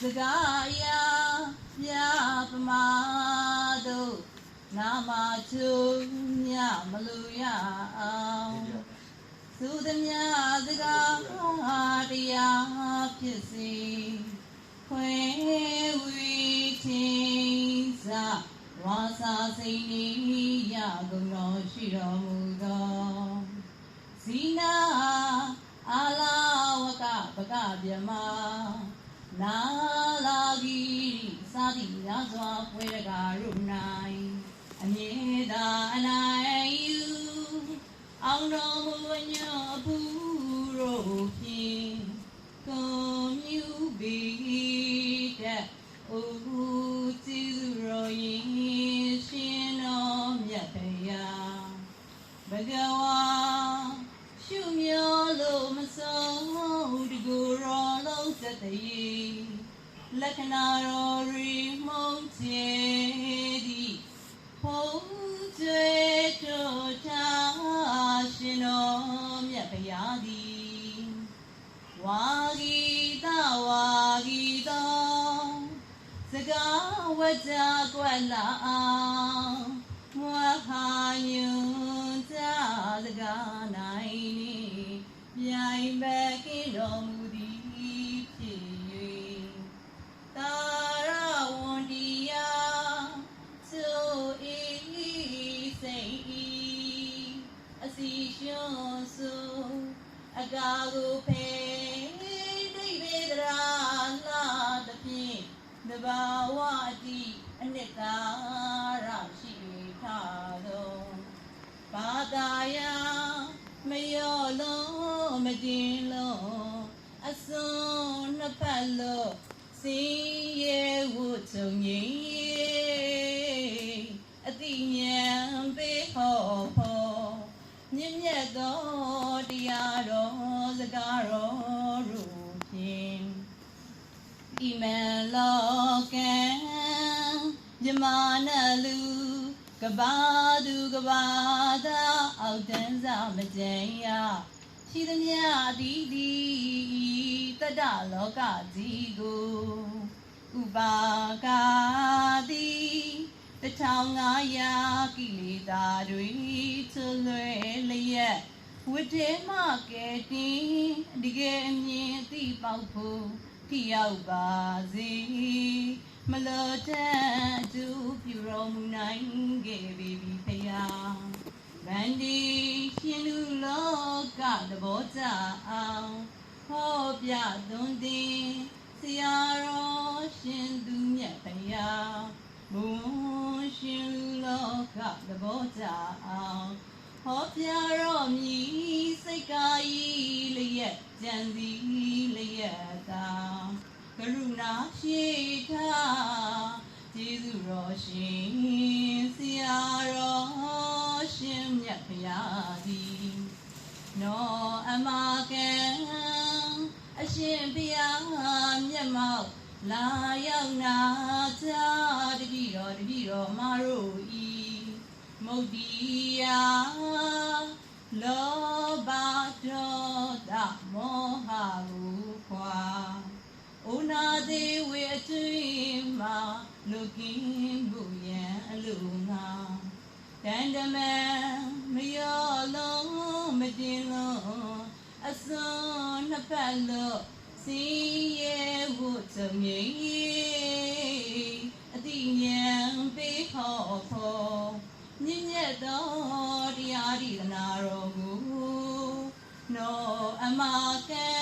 စကားအရာပြပမာတို့နာမချုံညမလို့ရအောင်သုသမြစကားတရားဖြစ်စေခွေဝီချင်းစာဝါစာစိတ်ဤရကုန်တော်ရှိတော်မူသောဇီနာအာလာဝက ပကဗြဟ္မာနာလာဂီစာတိရာစွာပွဲရကာရု၌အမြဲသာအနိုင်ယူအောင်တော်မူအညောပူရိုဖြင့်ကွန်မြူဘီတဲ့အိုကျေးဇူးတော်ရင်ရှင်တော်မြတ်ဖရာဘဂဝါရှုမျောလို့မဆုံးတကူတော်လုံးစ တည်းလက္ခဏာတော်ရီမှုံးချေသည်ဖုံးကျွေတို့ချာရှင်တော်မြတ်ဖရာသည်ဝါဂီတဝါဂီတော်စကားဝကြကွက်လာအောင်မွာဟာညွန်ကြစကားနိုင်နေပြိုင်ပဲကင်းတော်မူသည် ဖြစ်၍တာရဝန်ဒီယာသို့ဤစိတ်ဤအစီရှွန်စုအကာကိုဖေဒိဗေဒရာလာတဖြင့်တဘာဝအတိအနှစ်သာရရှိထားသောဘာသာယာမယောလုံးမတင်လုံး အစွန်းနှစ်ဖက်လို့စင်ရဲဝတ်ချုံကြီးအတိညာပေးဟောဖို့မြင့်မြတ်သောတရားတော်စကားတော်ရူဖြင့်ဣမံလောကံယမနာလူကဘာသူကဘာသာအောက်တန်းစားမကြင်ရ ရှိသမျှအတီးတီတတ္တလောကကြီးကိုဥပါကာတိတထောင်ငါရာကိလေသာတွေချလွဲလျက်ဝိတေမကဲတင်ဒီကဲအမြင်အသိပေါက်ဖို့ထိရောက်ပါစေမလောတန်အတူပြုတော်မူနိုင်ခဲ့ပြီဖယား ဗန္ဒီရှင်လူလောကသဘောကျအောင်ဟောပြသွန်သင်ဆရာတော်ရှင်သူမြတ်ဖယားဘုံရှင်လူလောကသဘောကျအောင်ဟောပြတော်မူစိတ်ကာယီလျက်ကြံစည်လျက်သာကရုဏာရှိထားကျေးဇူးတော်ရှင် နောအမကံအရှင်ဘုရားမြတ်မောက်လာရောက်နာချတတိတော်တတိတော်မတို့ဤမုတ်တိယလောဘဒေါသမောဟကိုခွာဩနာသေးဝေအတွင်မှာလူကင်းမှုရန်အလိုငါတန်တမန်မယောလုံး မတင်လုံးအစွန်းနှစ်ပတ်လို့စီရဲဝတ်စုံကြီးအတိညာပေးခေါ်ဖို့မြင့်မြတ်သောတရားဒီသနာတော်မူနောအမကံ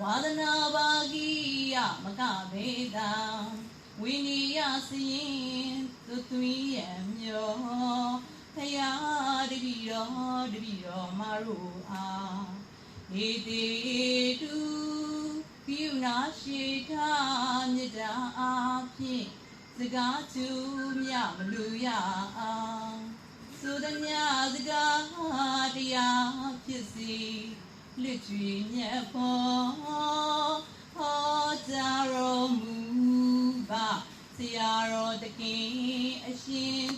ဝါဒနာပါဂိယမကဗေဒံဝိနိယစရင်သူသွီးရမျော ဖယားတပီတော်တပီတော်မတို့အားနေတိတုပြုနာရှိတာမြတ်တာအားဖြင့်စကားသူမြမလူရအောင်သုဒမြစကားတရားဖြစ်စီလွတ်ကျွေမြတ်ဖို့ဟောကြားတော်မူပါဆရာတော်တခင်အရှင်သူမြ